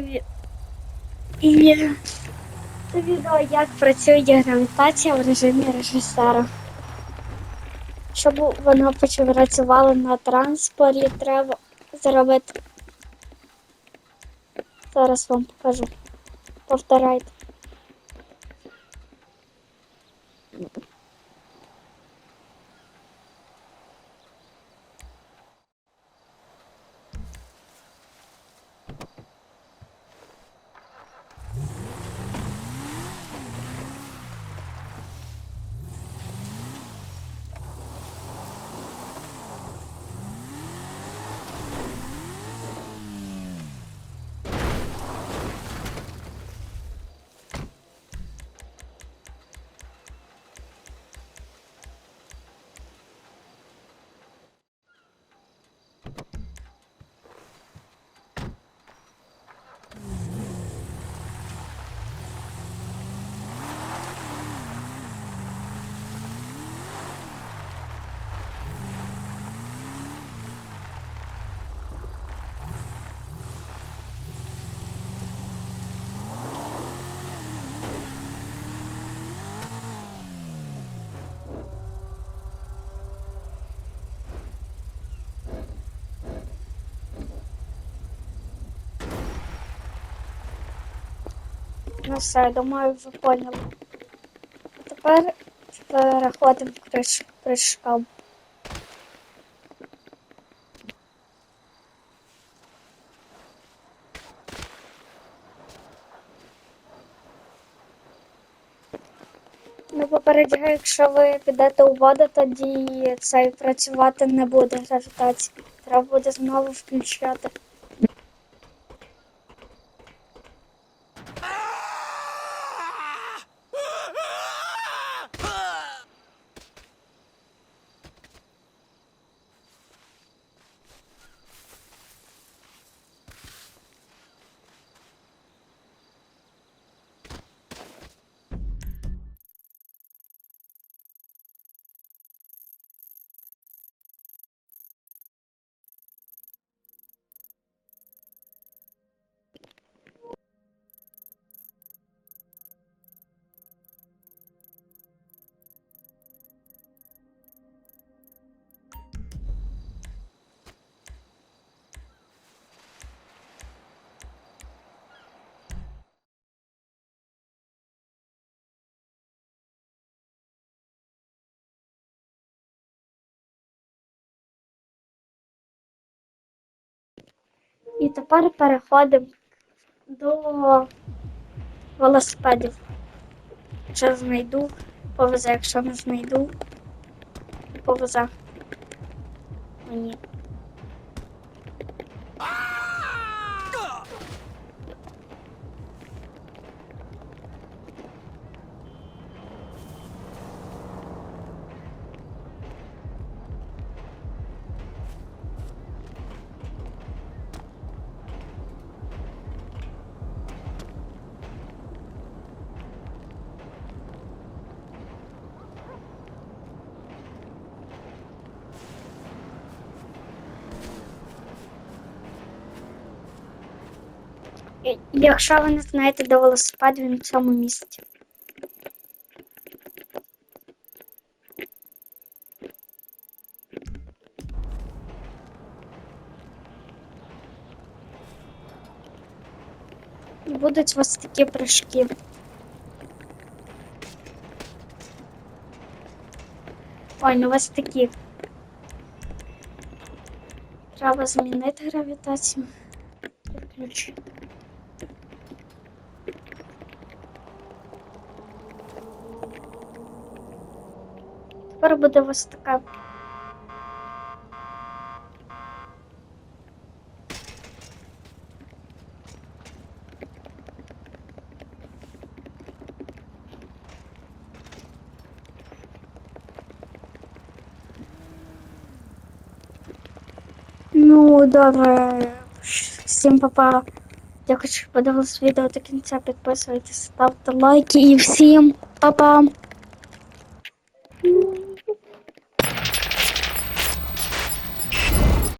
ві- і відео, як працює гравітація в режимі режисера. Щоб воно працювало на транспорті, треба зробити. Зараз вам покажу. Повторяйте. Ну все, думаю, ви поняли. А тепер переходимо к криш... кришкам. Ну, попереджаю, якщо ви підете у воду, тоді цей працювати не буде гравітація. Треба буде знову включати. І тепер переходимо до велосипедів. Якщо знайду, повезе, якщо не знайду, повезе. Мені. І- Якщо ви не знаєте, де велосипед, він в цьому місці. Будуть у вас такі прыжки. Ой, ну у вас такі. Треба змінити гравітацію. Ключ. Тепер буде ось така. Ну, добре. Всім па-па. Дякую, що подивились відео до кінця. Підписуйтесь, ставте лайки і всім па-па.